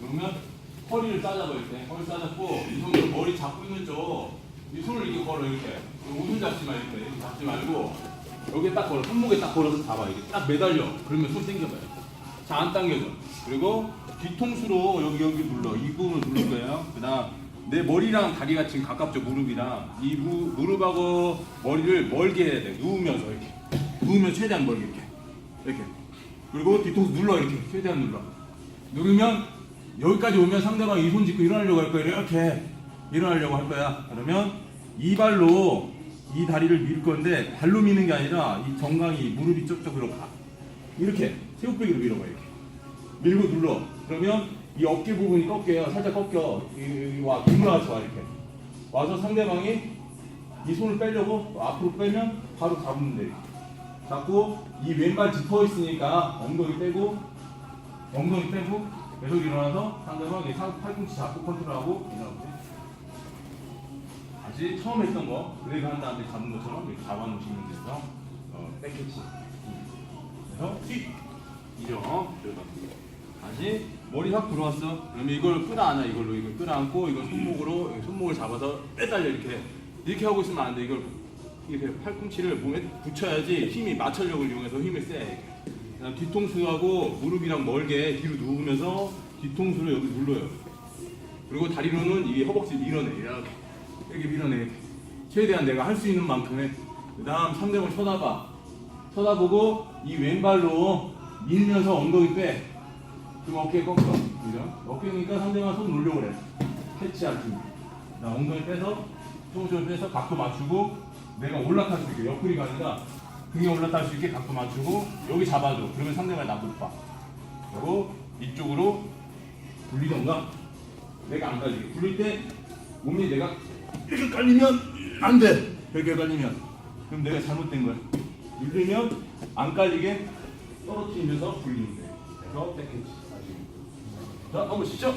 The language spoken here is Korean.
그러면 허리를 싸잡아 이렇게. 허리 싸잡고 이 손으로 머리 잡고 있는 쪽 이 손을 이렇게 걸어 이렇게. 우순 잡지 마 이렇게 잡지 말고 여기에 딱 걸어. 손목에 딱 걸어서 잡아 이렇게. 딱 매달려. 그러면 손 당겨봐요. 자 안 당겨져. 그리고 뒤통수로 여기 여기 눌러. 이 부분을 누를 거예요. 그 다음 내 머리랑 다리가 지금 가깝죠 무릎이랑. 이 무, 무릎하고 머리를 멀게 해야 돼. 누우면서 이렇게. 누우면 최대한 멀게 이렇게. 이렇게. 그리고 뒤통수 눌러 이렇게. 최대한 눌러 누르면 여기까지 오면 상대방이 이 손 짚고 일어나려고 할 거야. 이렇게 일어나려고 할 거야. 그러면 이 발로 이 다리를 밀 건데 발로 미는 게 아니라 이 정강이 무릎이 쪽쪽으로 가. 이렇게 새우빼기로 밀어봐 이렇게. 밀고 눌러. 그러면 이 어깨 부분이 꺾여요. 살짝 꺾여. 와 돌아와서 와 이렇게. 와서 상대방이 이 손을 빼려고 앞으로 빼면 바로 잡으면 돼. 잡고 이 왼발 짚어 있으니까 엉덩이 빼고 엉덩이 빼고 계속 일어나서 상대방 이 상- 팔꿈치 잡고 컨트롤하고 일어나고 다시 처음 했던 거 브레이크 한 다음에 잡은 것처럼 이렇게 잡아놓으시면 돼서 어, 백캐치. 그래서 휙! 이죠 그래서 다시 머리 확 들어왔어. 그러면 이걸 끌어안아. 이걸로 이걸 끌어안고 이걸 손목으로 손목을 잡아서 빼달려. 이렇게. 이렇게 하고 있으면 안돼. 이걸 이렇게 팔꿈치를 몸에 붙여야지 힘이 마찰력을 이용해서 힘을 세. 그다음 뒤통수하고 무릎이랑 멀게 뒤로 누우면서 뒤통수를 여기 눌러요. 그리고 다리로는 이 허벅지 밀어내 이렇게. 이렇게 밀어내. 최대한 내가 할 수 있는 만큼의. 그 다음 상대방 쳐다봐. 쳐다보고 이 왼발로 밀면서 엉덩이 빼. 그럼 어깨 꺾어. 그죠? 어깨니까 상대방 손 놀려고 그래. 캐치하기 나 엉덩이 빼서 조금씩 빼서 각도 맞추고 내가 올라탈 수 있게. 옆구리가 아니라 등에 올라탈 수 있게 각도 맞추고 여기 잡아줘. 그러면 상대방이 나못 봐 그리고 이쪽으로 굴리던가 내가 안 깔리게. 굴릴 때 몸이 내가 이렇게 깔리면 안 돼. 이렇게 깔리면. 그럼 내가 잘못된 거야. 눌리면 안 깔리게 떨어뜨리면서 굴리면 돼. 그래서 백캐치 아시겠죠? 자 한번 시죠